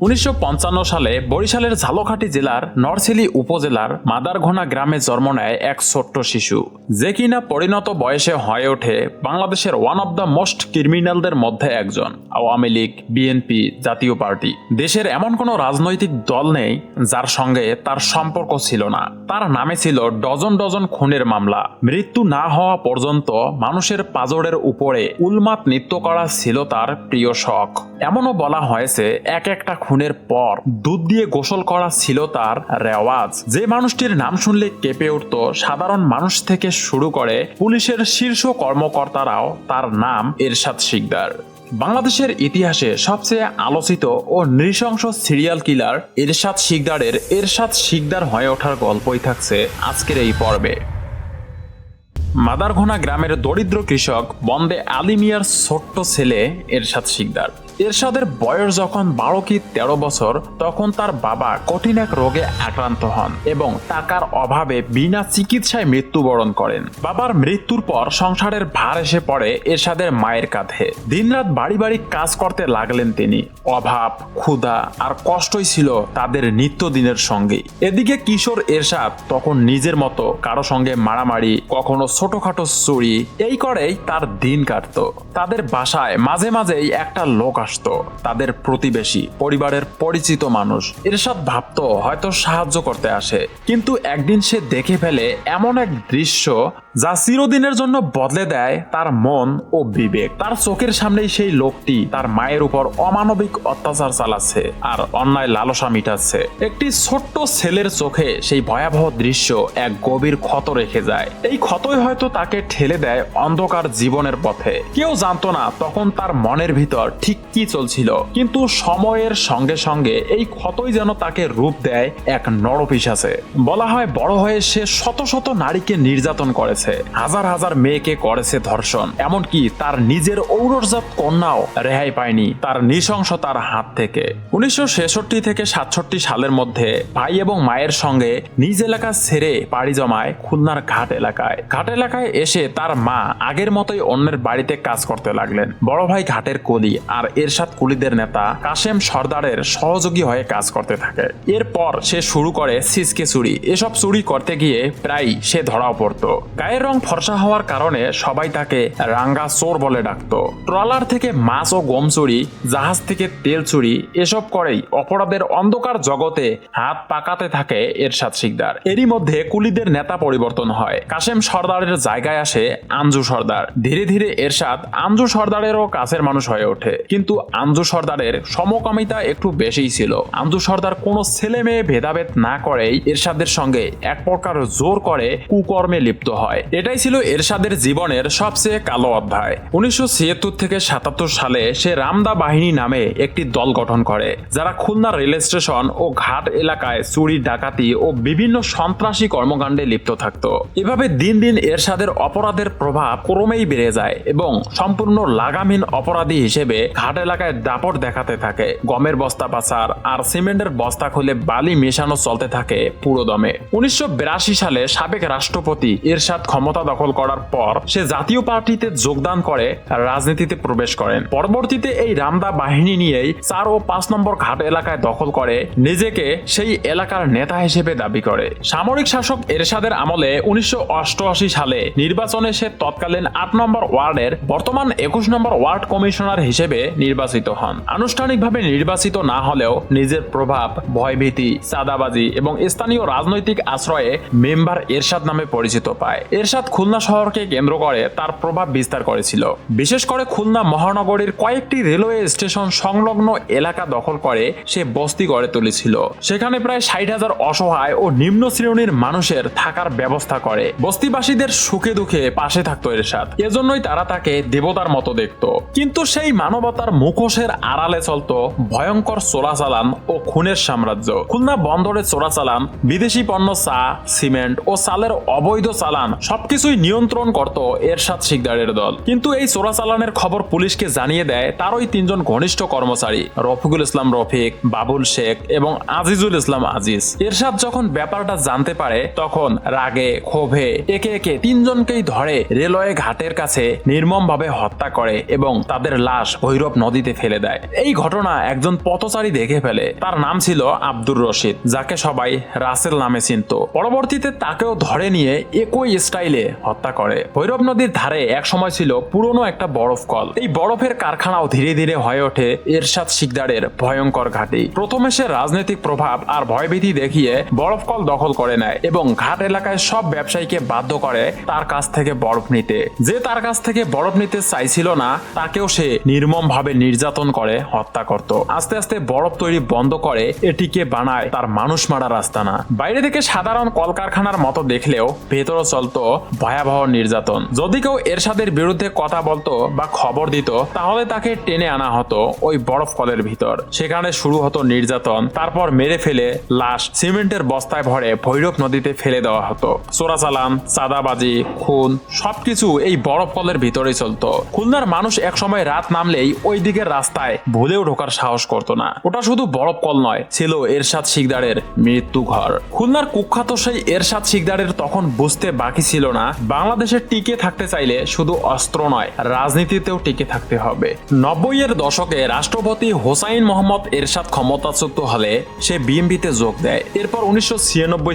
উনিশশো পঞ্চান্ন সালে বরিশালের ঝালকাঠি জেলার নরসিলি উপজেলার মাদারঘোনা গ্রামে জন্ম নেয় এক ছোট্ট শিশু। যে কিনা পরিণত বয়সে হয়ে ওঠে বাংলাদেশের ওয়ান অব দ্য মোস্ট ক্রিমিনালদের মধ্যে একজন। Awami League BNP Jatiya party. দেশের এমন কোনো রাজনৈতিক দল নেই যার সঙ্গে তার সম্পর্ক ছিল না। তার নামে ছিল ডজন ডজন খুনের মামলা। মৃত্যু না হওয়া পর্যন্ত মানুষের পাজরের উপরে উলমাত নৃত্য করা ছিল তার প্রিয় শখ। এমনও বলা হয়েছে, এক একটা খুনের পর দুধ দিয়ে গোসল করা ছিল তার রেওয়াজ। যে মানুষটির নাম শুনলে কেঁপে উঠত, সাধারণ মানুষ থেকে শুরু করে পুলিশের শীর্ষ কর্মকর্তারাও তার নাম এরশাদ শিকদার। বাংলাদেশের ইতিহাসে সবচেয়ে আলোচিত ও নৃশংস সিরিয়াল কিলার এরশাদ শিকদারের এরশাদ শিকদার হয়ে ওঠার গল্পই থাকছে আজকের এই পর্বে। মাদারঘোনা গ্রামের দরিদ্র কৃষক বন্দে আলী মিয়ার ছোট্ট ছেলে এরশাদ শিকদার। এরশাদের বয়স যখন বারো কি তেরো বছর, তখন তার বাবা কঠিন এক রোগে আক্রান্ত হন এবং টাকার অভাবে বিনা চিকিৎসায় মৃত্যুবরণ করেন। বাবার মৃত্যুর পর সংসারের ভার এসে পড়ে এরশাদের মায়ের কাঁধে। দিনরাত বাড়ি বাড়ি কাজ করতে লাগলেন তিনি। অভাব, ক্ষুধা আর কষ্টই ছিল তাদের নিত্যদিনের সঙ্গী। এদিকে কিশোর এরশাদ তখন নিজের মতো কারও সঙ্গে মারামারি, কখনো ছোটখাটো চুরি, এই করেই তার দিন কাটতো। তাদের বাসায় মাঝে মাঝেই একটা লোক আসতো তাদের প্রতিবেশী, পরিবারের পরিচিত মানুষ। এরশাদ ভাবতো হয়তো সাহায্য করতে আসে। কিন্তু একদিন সে দেখে ফেলে, এমন এক দৃশ্য যা চিরদিনের জন্য বদলে দেয় তার মন ও বিবেক। তার চোখের সামনেই সেই লোকটি তার মায়ের উপর অমানবিক অত্যাচার চালাচ্ছে আর অন্যায় লালসা মিটাচ্ছে। একটি ছোট্ট ছেলের চোখে সেই ভয়াবহ দৃশ্য এক গভীর ক্ষত রেখে যায়। এই ক্ষতই হয়তো তাকে ঠেলে দেয় অন্ধকার জীবনের পথে। কেউ জানতো না তখন তার মনের ভিতর ঠিক কি চলছিল, কিন্তু সময়ের সঙ্গে সঙ্গে এই ক্ষতই যেন তাকে রূপ দেয় এক নরপিসাসে বলা হয় বড় হয়ে সে শত শত নারীকে নির্যাতন করেছে। হাজার হাজার মেয়েকে করেছে ধর্ষণ। এমনকি তার নিজের ঔরজাত কন্যাও রেহাই পায়নি তার নৃশংসতার হাত থেকে। উনিশশো থেকে সাতষট্টি সালের মধ্যে ভাই এবং মায়ের সঙ্গে নিজ এলাকা ছেড়ে পাড়ি জমায় খুলনার ঘাট এলাকায়। ঘাট এলাকায় এসে তার মা আগের মতোই অন্যের বাড়িতে কাজ করতে লাগলেন। বড় ভাই ঘাটের কলি আর এরশাদ কুলিদের নেতা কাশেম সর্দারের সহযোগী হয়ে কাজ করতে থাকে। এরপর সে শুরু করে সিসকে চুরি। এসব চুরি করতে গিয়ে প্রায় সে ধরাও পড়তো। গায়ের রং ফর্সা হওয়ার কারণে সবাই তাকে রাঙ্গা চোর বলে ডাকতো। ট্রলার থেকে মাছ ও গম চুরি, জাহাজ থেকে তেল চুরি, এসব করেই অপরাধের অন্ধকার জগতে হাত পাকাতে থাকে এরশাদ শিকদার। এরই মধ্যে কুলিদের নেতা পরিবর্তন হয়। কাশেম সর্দারের জায়গায় আসে আঞ্জু সর্দার। ধীরে ধীরে এরশাদ আঞ্জু সর্দারেরও কাছের মানুষ হয়ে ওঠে। কিন্তু আঞ্জু সর্দারের সমকামিতা একটু বেশিই ছিল। আঞ্জু সর্দার কোনো ছেলে মেয়ে ভেদাভেদ না করেই এরশাদের সঙ্গে এক প্রকার জোর করে কুকর্মে লিপ্ত হয়। এটাই ছিল এরশাদের জীবনের সবচেয়ে কালো অধ্যায়। উনিশশো থেকে সাতাত্তর সালে সে রামদা বাহিনী নামে একটি দল গঠন করে, যারা খুলনা রেল স্টেশন ও ঘাট এলাকায় চুরি, ডাকাতি ও বিভিন্ন সন্ত্রাসী কর্মকাণ্ডে লিপ্ত থাকত। এভাবে দিন দিন এরশাদের অপরাধের প্রভাব ক্রমেই বেড়ে যায় এবং সম্পূর্ণ লাগামহীন অপরাধী হিসেবে ঘাট এলাকায় দাপট দেখাতে থাকে। গমের বস্তা পাচার আর সিমেন্টের বস্তা খুলে বালি মেশানো চলতে থাকে পুরো দমে। উনিশশো সালে সাবেক রাষ্ট্রপতি এরশাদ ক্ষমতা দখল করার পর সে জাতীয় পার্টিতে যোগদান করে, রাজনীতিতে প্রবেশ করেন। পরবর্তীতে এই রামদা বাহিনী নিয়েই চার ও পাঁচ নম্বর ঘাট এলাকায় দখল করে, নিজেকে সেই এলাকার নেতা হিসেবে দাবি করে। সামরিক শাসক এরশাদের আমলে উনিশশো অষ্টআশি সালে নির্বাচনে সে তৎকালীন আট নম্বর ওয়ার্ডের, বর্তমান একুশ নম্বর ওয়ার্ড কমিশনার হিসেবে নির্বাচিত হন। আনুষ্ঠানিকভাবে নির্বাচিত না হলেও নিজের প্রভাব, ভয়ভীতি, চাঁদাবাজি এবং স্থানীয় রাজনৈতিক আশ্রয়ে মেম্বার এরশাদ নামে পরিচিত পায়। এরশাদ খুলনা শহরকে কেন্দ্র করে তার প্রভাব বিস্তার করেছিল। বিশেষ করে খুলনা মহানগরীর কয়েকটি রেলওয়ে স্টেশন সংলগ্ন এলাকা দখল করে সে বস্তি গড়ে তুলেছিল। সেখানে প্রায় ষাট হাজার অসহায় ও নিম্ন শ্রেণির মানুষের থাকার ব্যবস্থা করে। বস্তিবাসীদের সুখে দুঃখে পাশে থাকতো এরশাদ। এজন্যই তারা তাকে দেবতার মতো দেখত। কিন্তু সেই মানবতার মুখোশের আড়ালে চলত ভয়ঙ্কর চোরাচালান ও খুনের সাম্রাজ্য। খুলনা বন্দরে চোরাচালান, বিদেশি পণ্য চা, সিমেন্ট ও চালের অবৈধ চালান সবকিছুই নিয়ন্ত্রণ করত এরশাদ শিকদারের দল। কিন্তু এই চোরাচালানের খবর পুলিশকে জানিয়ে দেয়, তারই তিনজন ঘনিষ্ঠ কর্মচারী, রফিকুল ইসলাম রফিক, বাবুল শেখ এবং আজিজুল ইসলাম আজিজ। এরশাদ যখন ব্যাপারটা জানতে পারে, তখন রাগে, ক্ষোভে, একে একে তিনজনকেই ধরে রেলওয়ে ঘাটের কাছে নির্মমভাবে হত্যা করে এবং তাদের লাশ ভৈরব নদীতে ফেলে দেয়। এই ঘটনা একজন পথচারী দেখে ফেলে। তার নাম ছিল আব্দুর রশিদ, যাকে সবাই রাসেল নামে চিনত। পরবর্তীতে তাকেও ধরে নিয়ে একই স্টাইলে হত্যা করে। ভৈরব নদীর ধারে এক সময় ছিল পুরনো একটা বরফ কল। এই বরফের কারখানাও ধীরে ধীরে হয়ে ওঠে এরশাদ শিকদারের ভয়ঙ্কর ঘাঁটি। প্রথমে সে রাজনৈতিক প্রভাব আর ভয়ভীতি দেখিয়ে বরফ কল দখল করে নেয় এবং ঘাট এলাকায় সব ব্যবসায়ীকে বাধ্য করে তার কাছ থেকে বরফ নিতে। যে তার কাছ থেকে বরফ নিতে চাইছিল না, তাকেও সে নির্মম ভাবে নির্যাতন করে হত্যা করত। আস্তে আস্তে বরফ তৈরি বন্ধ করে এটিকে বানায় তার মানুষ মারা রাস্তা না বাইরে থেকে সাধারণ কলকারখানার মতো দেখলেও ভেতরে চলতো ভয়াবহ নির্যাতন। যদি কেউ এরশাদের বিরুদ্ধে কথা বলতো বা খবর দিত, তাহলে তাকে টেনে আনা হতো ওই বরফ কলের ভিতর। সেখানে শুরু হতো নির্যাতন, তারপর মেরে ফেলে লাশ সিমেন্টের বস্তায় ভরে ভৈরব নদীতে ফেলে দেওয়া হতো। চোরাচালান, চাঁদাবাজি, খুন, সবকিছু এই বরফ কলের ভিতরেই চলতো। খুলনার মানুষ একসময় রাত নামলেই ওই দিকের রাস্তায় ভুলেও ঢোকার সাহস করতো না। ওটা শুধু বরফ কল নয়, ছিল এরশাদ শিকদারের মৃত্যু ঘর। খুলনার কুখ্যাত সেই এরশাদ শিকদারের তখন বুঝতে বাকি ছিল না। বাংলাদেশে টিকে থাকতে চাইলে শুধু অস্ত্র নয়, রাজনীতিতেও টিকে থাকতে হবে। নব্বই এর দশকে রাষ্ট্রপতি হোসাইন মোহাম্মদ এরশাদ ক্ষমতাচ্যুত হলে সে বিএমপিতে যোগ দেয়। এরপর উনিশশো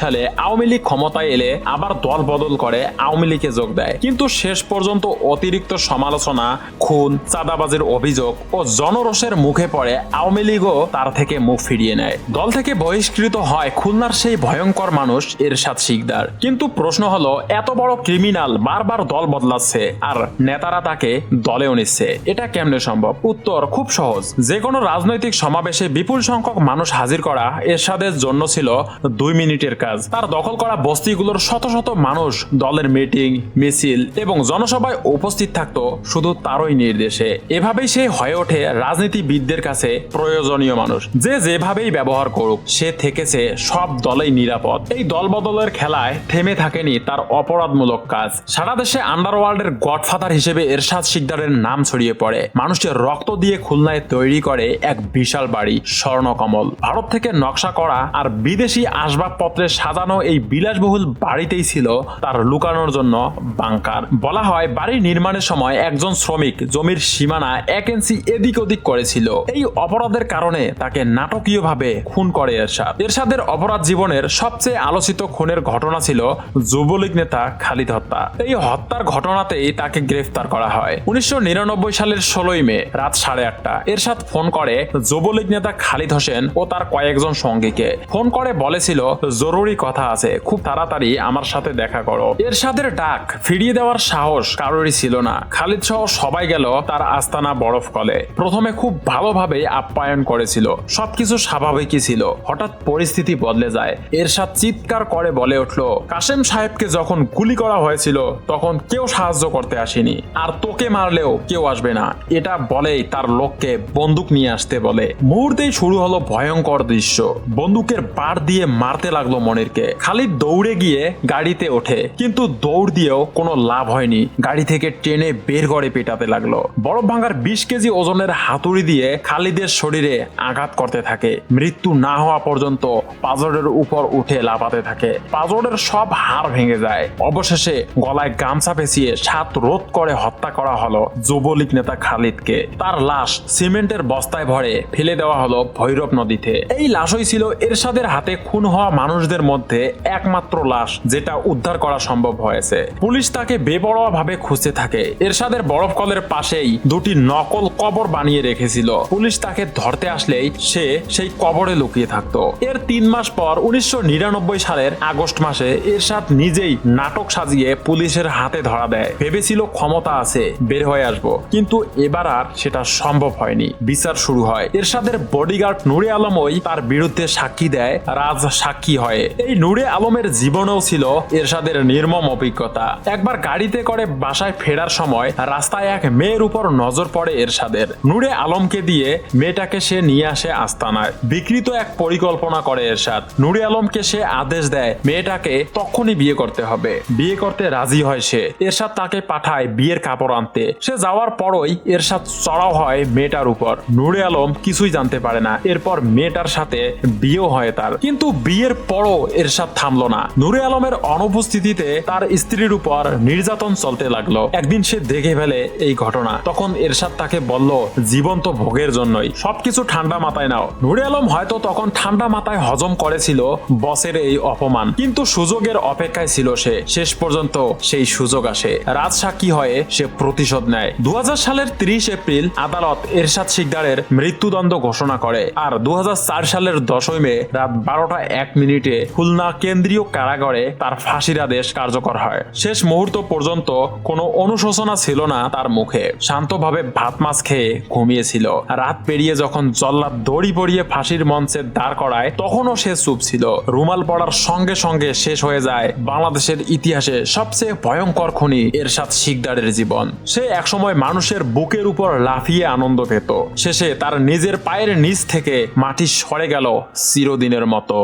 সালে আওয়ামী লীগ ক্ষমতায় এলে আবার দল বদল করে আওয়ামী লীগে যোগ দেয়। কিন্তু শেষ পর্যন্ত অতিরিক্ত সমালোচনা, খুন, চাঁদাবাজির অভিযোগ ও জনরোষের মুখে পড়ে আওয়ামী লীগও তার থেকে মুখ ফিরিয়ে নেয়। দল থেকে বহিষ্কৃত হয় খুলনার সেই ভয়ঙ্কর মানুষ এরশাদ শিকদার। কিন্তু প্রশ্ন হলো এত বড় ক্রিমিনাল বারবার দল বদলাচ্ছে আর নেতারা তাকে দলেও নিচ্ছে। এটা কেমনে সম্ভব? উত্তর খুব সহজ। যে কোনো রাজনৈতিক সমাবেশে বিপুল সংখ্যক মানুষ হাজির করা এরশাদের জন্য ছিল দুই মিনিটের কাজ। তার দখল করা বস্তিগুলোর শত শত মানুষ, দলের মিটিং, মিছিল এবং জনসভায় উপস্থিত থাকতো শুধু তারই নির্দেশে। এভাবেই সে হয়ে ওঠে রাজনীতিবিদদের কাছে প্রয়োজনীয় মানুষ। যে যেভাবেই ব্যবহার করুক, সে থেকেছে সব দলেই নিরাপদ। এই দল বদলের খেলায় থেমে থাকেনি তার অপরাধমূলক কাজ। সারা দেশে আন্ডারওয়ার্ল্ডের গডফাদার হিসেবে এরশাদ শিকদারের নাম ছড়িয়ে পড়ে। মানুষের রক্ত দিয়ে খুলনায় তৈরি করে এক বিশাল বাড়ি, স্বর্ণকমল। ভারত থেকে নকশা করা আর বিদেশি আসবাবপত্রে সাজানো এই বিলাসবহুল বাড়িতেই ছিল তার লুকানোর জন্য বাংকার। বলা হয়, বাড়ি নির্মাণের সময় একজন শ্রমিক জমির সীমানা এক ইঞ্চি এদিক ওদিক করেছিল। এই অপরাধের কারণে তাকে নাটকীয়ভাবে খুন করে এরশাদ। এরশাদের অপরাধ জীবনের সবচেয়ে আলোচিত খুনের ঘটনা ছিল যুবলীগ নেতা খালিদ হত্যা। এই হত্যার ঘটনাতেই তাকে গ্রেফতার করা হয়। উনিশশো সালের ষোলোই মে, রাত সাড়ে আটটা। এরশাদ ফোন করে যুবলীগ নেতা খালিদ হোসেন ও তার কয়েকজন সঙ্গীকে। ফোন করে বলেছিল, জরুরি কথা আছে, খুব তাড়াতাড়ি আমার সাথে দেখা করো। এরশাদের ডাক ফিরিয়ে দেওয়ার সাহস কারোরই ছিল না। খালিদ সহ সবাই গেল তার আস্তানা বরফ কলে। প্রথমে খুব ভালোভাবে আপ্যায়ন করেছিল। সবকিছু স্বাভাবিকই ছিল। হঠাৎ পরিস্থিতি বদলে যায়। এরশাদ চিৎকার করে বলে উঠল, কাশেম সাহেবকে যখন গুলি করা হয়েছিল, তখন কেউ সাহায্য করতে আসেনি। আর তোকে মারলেও কেউ আসবে না। এটা বলেই তার লোককে বন্দুক নিয়ে আসতে বলে। মুহূর্তেই শুরু হলো ভয়ঙ্কর দৃশ্য। বন্দুকের বার দিয়ে মারতে লাগল মনিরকে। খালিদ দৌড়ে গিয়ে গাড়িতে ওঠে। কিন্তু দৌড় দিয়েও কোনো লাভ হয়নি। গাড়ি থেকে টেনে বের করে পেটাতে লাগল। বরফ ভাঙার বিশ কেজি ওজনের হাতুড়ি দিয়ে খালিদের শরীরে আঘাত করতে থাকে। মৃত্যু না হওয়া পর্যন্ত পাজরের উপর উঠে লাফাতে থাকে। পাজরের সব হাড় ভেঙে যায়। অবশেষে গলায় গামছা পেঁচিয়ে সাত রোধ করে হত্যা করা হলো যুবলীগ নেতা খালিদকে। তার লাশ সিমেন্টের বস্তায় ভরে ফেলে দেওয়া হলো ভৈরব নদীতে। এই লাশই ছিল এরশাদের হাতে খুন হওয়া মানুষদের মধ্যে একমাত্র লাশ যেটা উদ্ধার করা সম্ভব হয়েছে। পুলিশ তাকে বেপরোয়া ভাবে খুঁজতে থাকে। এরশাদের বরফ কলের পাশেই দুটি নকল কবর বানিয়ে রেখেছিল। পুলিশ তাকে ধরতে আসলেই সে সেই কবরে লুকিয়ে থাকতো। এর তিন মাস পর উনিশশো নিরানব্বই সালের আগস্ট মাসে এরশাদ নিজেই নাটক সাজিয়ে পুলিশের হাতে ধরা দেয়। ভেবেছিল ক্ষমতা আছে, বের হয়ে আসব। কিন্তু এবার আর সেটা সম্ভব হয়নি। বিচার শুরু হয়। এরশাদের বডিগার্ড নুরে আলমই তার বিরুদ্ধে সাক্ষী দেয়, রাজ সাক্ষী হয়। এই নুরে আলমের জীবনেও ছিল এরশাদের নির্মম অভিজ্ঞতা। একবার গাড়িতে করে বাসায় ফেরার সময় রাস্তায় এক মেয়ের উপর নজর পড়ে এরশাদের। নুরে আলমকে দিয়ে মেয়েটাকে সে নিয়ে আসে আস্তানায়। বিকৃত এক পরিকল্পনা করে এরশাদ। নুরে আলমকে সে আদেশ দেয়, মেয়েটাকে তখনই বিয়ে করতে হবে। হবে বিয়ে করতে রাজি হয় সে। এরশাদ তাকে পাঠায় বিয়ের কাপড় আনতে। সে যাওয়ার পরই এরশাদ চড়াও হয় মেয়েটার উপর। নুরে আলম কিছুই জানতে পারে না। এরপর মেয়েটার সাথে বিয়েও হয় তার। কিন্তু বিয়ের পরও এরশাদ থামলো না। নুরে আলমের অনুপস্থিতিতে তার স্ত্রীর উপর নির্যাতন চলতে লাগল। একদিন সে দেখে ফেলে এই ঘটনা। তখন এরশাদ তাকে বলল, জীবন্ত ভোগের জন্যই। সবকিছু ঠান্ডা মাথায় নাও। নুরে আলম হয়তো তখন ঠান্ডা মাথায় হজম করেছিল বসের এই অপমান। কিন্তু সুযোগের অপেক্ষায় ছিল সে। শেষ পর্যন্ত সেই সুযোগ আসে। রাজসাক্ষী হয়ে, সে প্রতিশোধ নেয়। দু সালের ত্রিশ এপ্রিল আদালত এরশাদ শিকদারের মৃত্যুদণ্ড ঘোষণা করে। আর দু সালের দশই মে রাত বারোটা এক মিনিটে খুলনা কেন্দ্রীয় কারাগারে তার ফাঁসির আদেশ কার্যকর হয়। শেষ মুহূর্ত পর্যন্ত কোনো অনুশোচনা ছিল না তার মুখে। শান্তভাবে ভাত মাছ খেয়ে ঘুমিয়েছিল। রাত পেরিয়ে যখন জল্লাদ দড়ি পড়িয়ে ফাঁসির মঞ্চে দাঁড় করায়, তখনও সে চুপ ছিল। রুমাল পড়ার সঙ্গে সঙ্গে শেষ হয়ে যায় বাংলাদেশের ইতিহাসে সবচেয়ে ভয়ঙ্কর খনি এরশাদ শিকদারের জীবন। সে একসময় মানুষের বুকের উপর লাফিয়ে আনন্দ পেত। শেষে তার নিজের পায়ের নিচ থেকে মাটি সরে গেল চিরদিনের মতো।